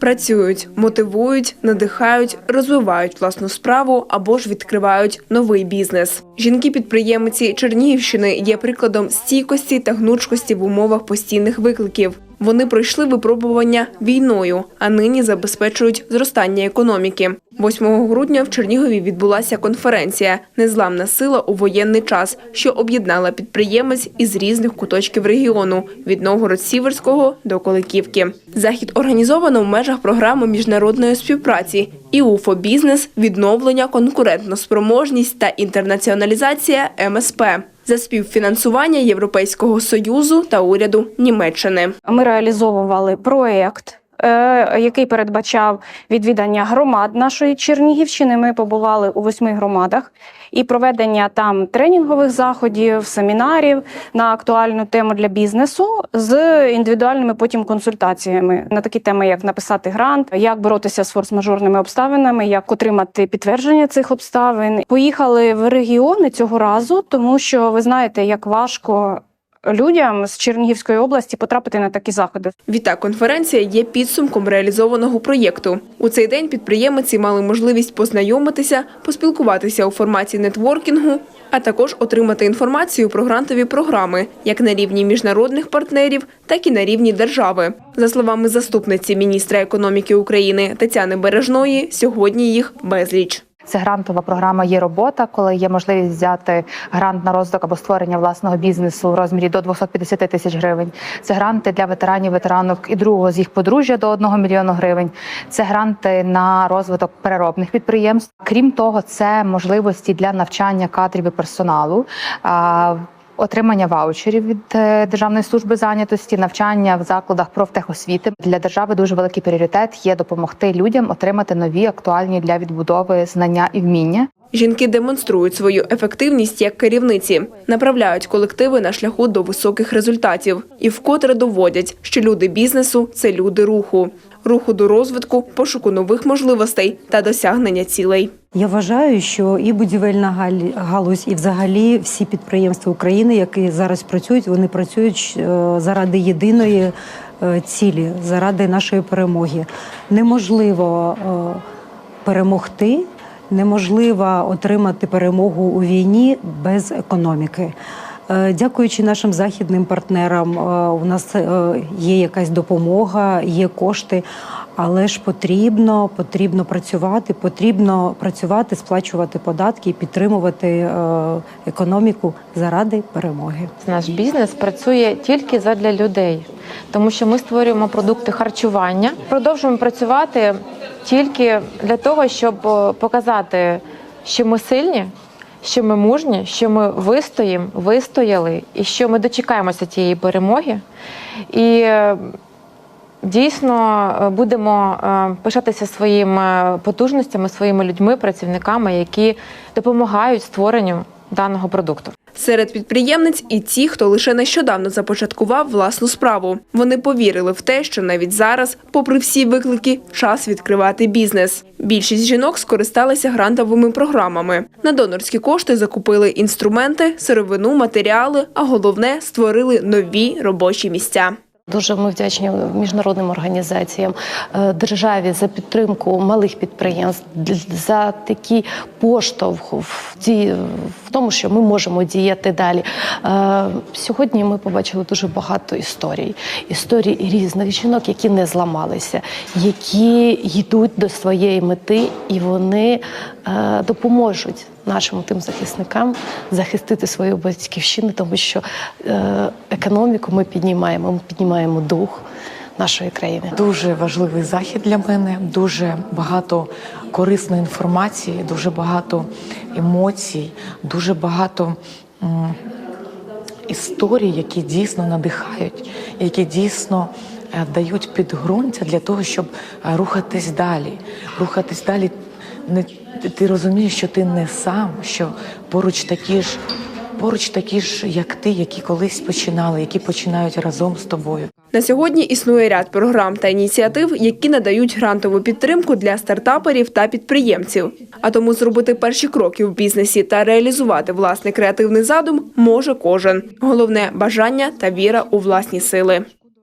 Працюють, мотивують, надихають, розвивають власну справу або ж відкривають новий бізнес. Жінки-підприємці Чернігівщини є прикладом стійкості та гнучкості в умовах постійних викликів. Вони пройшли випробування війною, а нині забезпечують зростання економіки. 8 грудня в Чернігові відбулася конференція Незламна сила у воєнний час, що об'єднала підприємець із різних куточків регіону від Новгород-Сіверського до Коликівки. Захід організовано в межах програми міжнародної співпраці і УФО бізнес, відновлення, конкурентноспроможність та інтернаціоналізація МСП за співфінансування Європейського союзу та уряду Німеччини. Ми реалізовували проєкт. Е, Який передбачав відвідання громад нашої Чернігівщини. Ми побували у восьми громадах і проведення там тренінгових заходів, семінарів на актуальну тему для бізнесу з індивідуальними потім консультаціями на такі теми, як написати грант, як боротися з форс-мажорними обставинами, як отримати підтвердження цих обставин. Поїхали в регіони цього разу, тому що ви знаєте, як важко людям з Чернігівської області потрапити на такі заходи. Відтак, конференція є підсумком реалізованого проєкту. У цей день підприємці мали можливість познайомитися, поспілкуватися у форматі нетворкінгу, а також отримати інформацію про грантові програми як на рівні міжнародних партнерів, так і на рівні держави. За словами заступниці міністра економіки України Тетяни Бережної, сьогодні їх безліч. Це грантова програма є робота, коли є можливість взяти грант на розвиток або створення власного бізнесу в розмірі до 250 тисяч гривень. Це гранти для ветеранів, ветеранок і другого з їх подружжя до 1 мільйону гривень. Це гранти на розвиток переробних підприємств. Крім того, це можливості для навчання кадрів і персоналу. Отримання ваучерів від е, Державної служби зайнятості, навчання в закладах профтехосвіти для держави дуже великий пріоритет є допомогти людям отримати нові актуальні для відбудови знання і вміння. Жінки демонструють свою ефективність як керівниці, направляють колективи на шляху до високих результатів і вкотре доводять, що люди бізнесу це люди руху, руху до розвитку, пошуку нових можливостей та досягнення цілей. Я вважаю, що і будівельна галузь, і взагалі всі підприємства України, які зараз працюють, вони працюють е, заради єдиної е, цілі, заради нашої перемоги. Неможливо е, перемогти, неможливо отримати перемогу у війні без економіки. Е, Дякуючи нашим західним партнерам, е, у нас е, є якась допомога, є кошти, але ж потрібно, потрібно працювати, потрібно працювати, сплачувати податки і підтримувати економіку заради перемоги. Наш бізнес працює тільки задля людей, тому що ми створюємо продукти харчування. Продовжуємо працювати тільки для того, щоб показати, що ми сильні, що ми мужні, що ми вистоїмо, вистояли, і що ми дочекаємося тієї перемоги. І е, Дійсно, е, будемо е, пишатися своїми потужностями, своїми людьми, працівниками, які допомагають створенню даного продукту. Серед підприємниць і ті, хто лише нещодавно започаткував власну справу. Вони повірили в те, що навіть зараз, попри всі виклики, час відкривати бізнес. Більшість жінок скористалися грантовими програмами. На донорські кошти закупили інструменти, сировину, матеріали, а головне створили нові робочі місця. Дуже ми вдячні міжнародним організаціям, е, державі за підтримку малих підприємств, за такий поштовх в ді- в тому, що ми можемо діяти далі. Е, Сьогодні ми побачили дуже багато історій, історій різних жінок, які не зламалися, які йдуть до своєї мети, і вони е, допоможуть нашим тим захисникам захистити свою батьківщину, тому що е, економіку ми піднімаємо, ми піднімаємо дух нашої країни. Дуже важливий захід для мене, дуже багато корисної інформації, дуже багато емоцій, дуже багато м, історій, які дійсно надихають, які дійсно е, дають підґрунтя для того, щоб е, рухатись далі. Рухатись далі не ти- розумієш, що ти не сам, що поруч такі ж. Поруч такі ж, як ти, які колись починали, які починають разом з тобою. На сьогодні існує ряд програм та ініціатив, які надають грантову підтримку для стартаперів та підприємців. А тому зробити перші кроки в бізнесі та реалізувати власний креативний задум може кожен. Головне бажання та віра у власні сили.